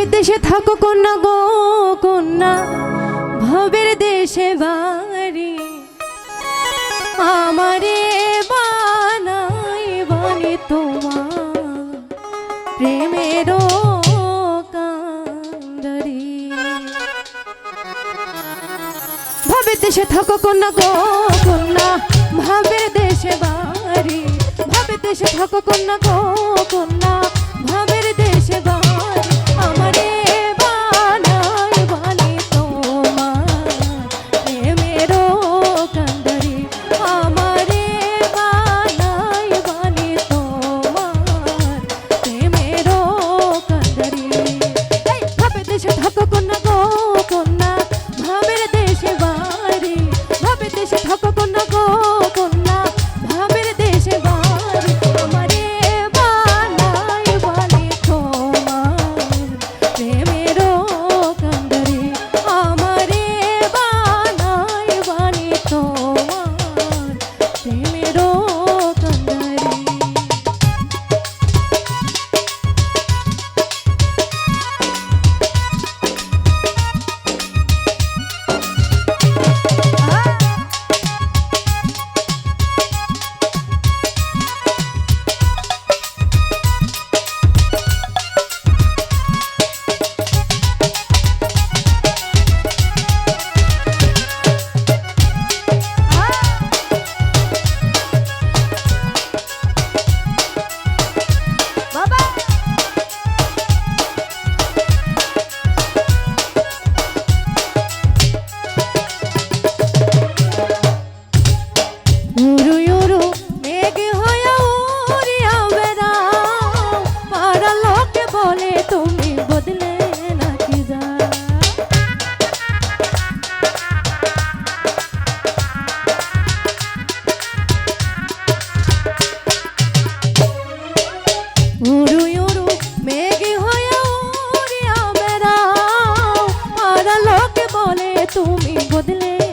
ভাবের দেশে থাকো কন্যা গো, কন্যা। ভাবের দেশে বাড়ি। আমারে বানাই বলে তোমার প্রেমেরও ভাবের দেশে থাকো কন্যা গো, কন্যা। ভাবের দেশে বাড়ি। ভাবের দেশে থাকো কন্যা গো তুমি বদলে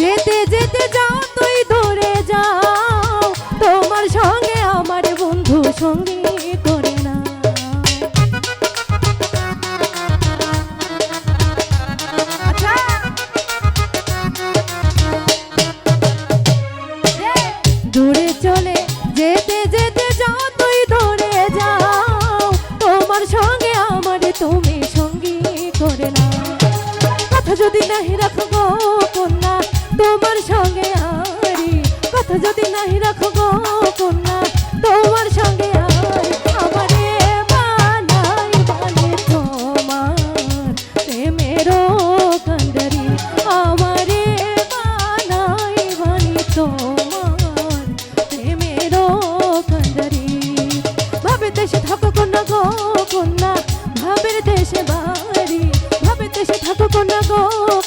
যেতে যেতে যাও, তুই ধরে যাও। তোমার সঙ্গে আমার বন্ধু সঙ্গে করে না আচ্ছা। দূরে চলে যেতে যেতে ধরে যাও। তোমার সঙ্গে আমার তুমি সঙ্গী করে না কথা যদি নাহি রাখব তোমার সঙ্গে হারি কথা যদি নাহি রাখো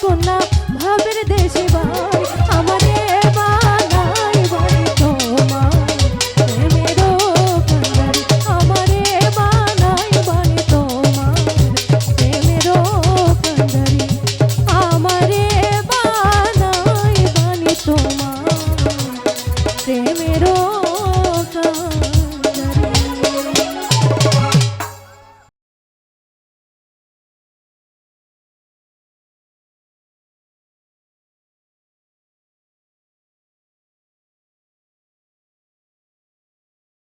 কন্যা ভাবের দেশে ভাই, আমারে বানাই বলে তোমার। প্রেমের কান্দারি আমারে বানাই বলে তোমার। প্রেমের কান্দারি আমারে বানাই বলে